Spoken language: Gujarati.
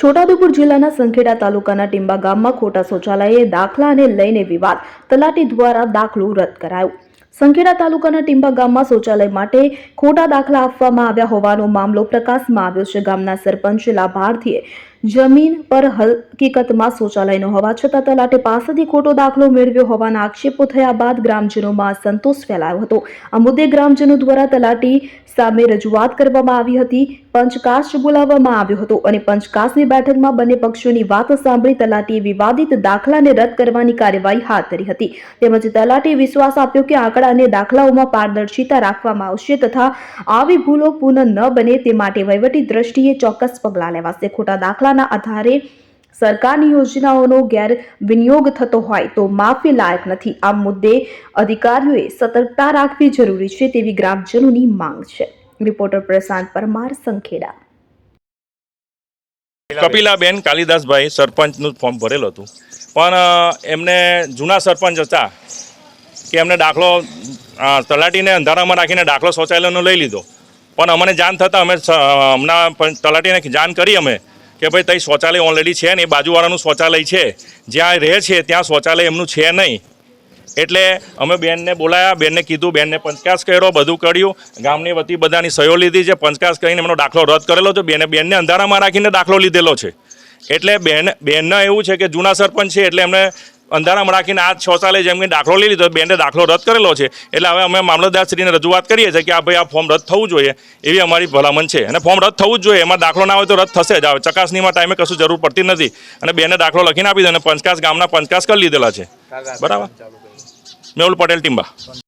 છોટાઉદેપુર જિલ્લાના સંખેડા તાલુકાના ટીંબા ગામમાં ખોટા શૌચાલયે દાખલાને લઈને વિવાદ. તલાટી દ્વારા દાખલો રદ કરાયો. સંખેડા તાલુકાના ટીંબા ગામમાં શૌચાલય માટે ખોટા દાખલા આપવામાં આવ્યા હોવાનો મામલો પ્રકાશમાં આવ્યો છે. ગામના સરપંચ લાભાર્થીએ જમીન પર હકીકતમાં શૌચાલય ન હોવા છતાં તલાટે પાસેથી ખોટો દાખલો મેળવ્યો હોવાના આક્ષેપો થયા બાદ ગ્રામજનોમાં અસંતોષ ફેલાયો હતો. આ મુદ્દે ગ્રામજનો દ્વારા તલાટી સામે રજૂઆત કરવામાં આવી હતી. પંચકાશ બોલાવવામાં આવ્યો હતો અને પંચકાશની બેઠકમાં બંને પક્ષોની વાત સાંભળી તલાટીએ વિવાદિત દાખલાને રદ કરવાની કાર્યવાહી હાથ ધરી હતી. તેમજ તલાટીએ વિશ્વાસ આપ્યો કે આંકડા અને દાખલાઓમાં પારદર્શિતા રાખવામાં આવશે તથા આવી ભૂલો પુનઃ ન બને તે માટે વહીવટી દ્રષ્ટિએ ચોક્કસ પગલાં લેવાશે. ખોટા દાખલાના આધારે સરકારની યોજનાઓનો ગેરવિનિયોગ થતો હોય તો માફી લાયક નથી. આ મુદ્દે અધિકારીઓએ સતર્કતા રાખવી જરૂરી છે તેવી ગ્રામજનોની માંગ છે. રિપોર્ટર પ્રશાંત પરમાર સંખેડા. કપિલાબેન કાલિદાસભાઈ સરપંચનું ફોર્મ ભરેલું હતું. પણ એમને જૂના સરપંચ હતા કે એમને દાખલો તલાટીને અંધારામાં રાખીને દાખલો શૌચાલયનો લઈ લીધો. પણ અમને જાણ થતાં અમે હમણાં તલાટીને જાણ કરી અમે. કે ભાઈ તઈ શૌચાલય ઓલરેડી છે ને એ બાજુવાળાનું શૌચાલય છે. જ્યાં રહે છે ત્યાં શૌચાલય એમનું છે નહીં. એટલે અમે બેનને બોલાયા, બેનને કીધું, બેનને પંચકાસ કર્યો, બધું કર્યું. ગામની વતી બધાની સહયો લીધી છે, પંચકાસ કરીને એમનો દાખલો રદ કરેલો છે. બેને બેનને અંધારામાં રાખીને દાખલો લીધેલો છે. એટલે બેન બહેનના એવું છે કે જૂના સરપંચ છે એટલે એમને અંધારામાં રાખીને આ શૌચાલય જેમ કે દાખલો લઈ લીધો બેને દાખલો રદ કરેલો છે. એટલે હવે અમે મામલતદારશ્રીને રજૂઆત કરીએ છીએ કે આ ભાઈ આ ફોર્મ રદ થવું જોઈએ એવી અમારી ભલામણ છે. અને ફોર્મ રદ થવું જ જોઈએ. એમાં દાખલો ના હોય તો રદ થશે જ. આવે ચકાસણીમાં ટાઈમે કશું જરૂર પડતી નથી. અને બેને દાખલો લખીને આપી દે અને પંચકાસ ગામના પંચકાસ કરી લીધેલા છે. બરાબર? મેહુલ પટેલ ટીમ્બા